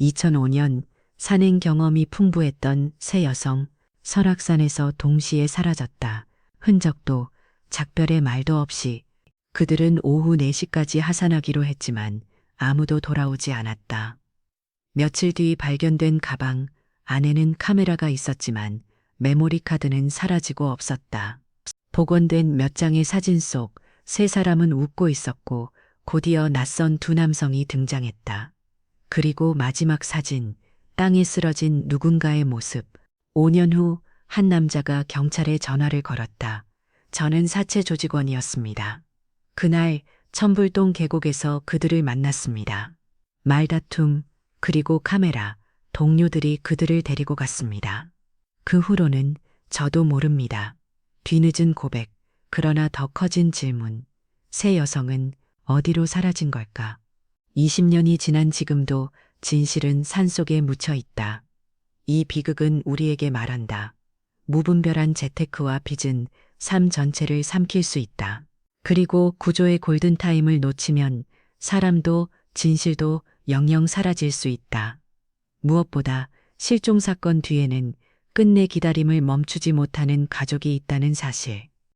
2005년 산행 경험이 풍부했던 세 여성 설악산에서 동시에 사라졌다. 흔적도 작별의 말도 없이 그들은 오후 4시까지 하산하기로 했지만 아무도 돌아오지 않았다. 며칠 뒤 발견된 가방 안에는 카메라가 있었지만 메모리 카드는 사라지고 없었다. 복원된 몇 장의 사진 속 세 사람은 웃고 있었고 곧이어 낯선 두 남성이 등장했다. 그리고 마지막 사진, 땅에 쓰러진 누군가의 모습. 5년 후 한 남자가 경찰에 전화를 걸었다. 저는 사체 조직원이었습니다. 그날 천불동 계곡에서 그들을 만났습니다. 말다툼, 그리고 카메라, 동료들이 그들을 데리고 갔습니다. 그 후로는 저도 모릅니다. 뒤늦은 고백, 그러나 더 커진 질문. 새 여성은 어디로 사라진 걸까? 20년이 지난 지금도 진실은 산속에 묻혀 있다. 이 비극은 우리에게 말한다. 무분별한 재테크와 빚은 삶 전체를 삼킬 수 있다. 그리고 구조의 골든타임을 놓치면 사람도 진실도 영영 사라질 수 있다. 무엇보다 실종 사건 뒤에는 끝내 기다림을 멈추지 못하는 가족이 있다는 사실.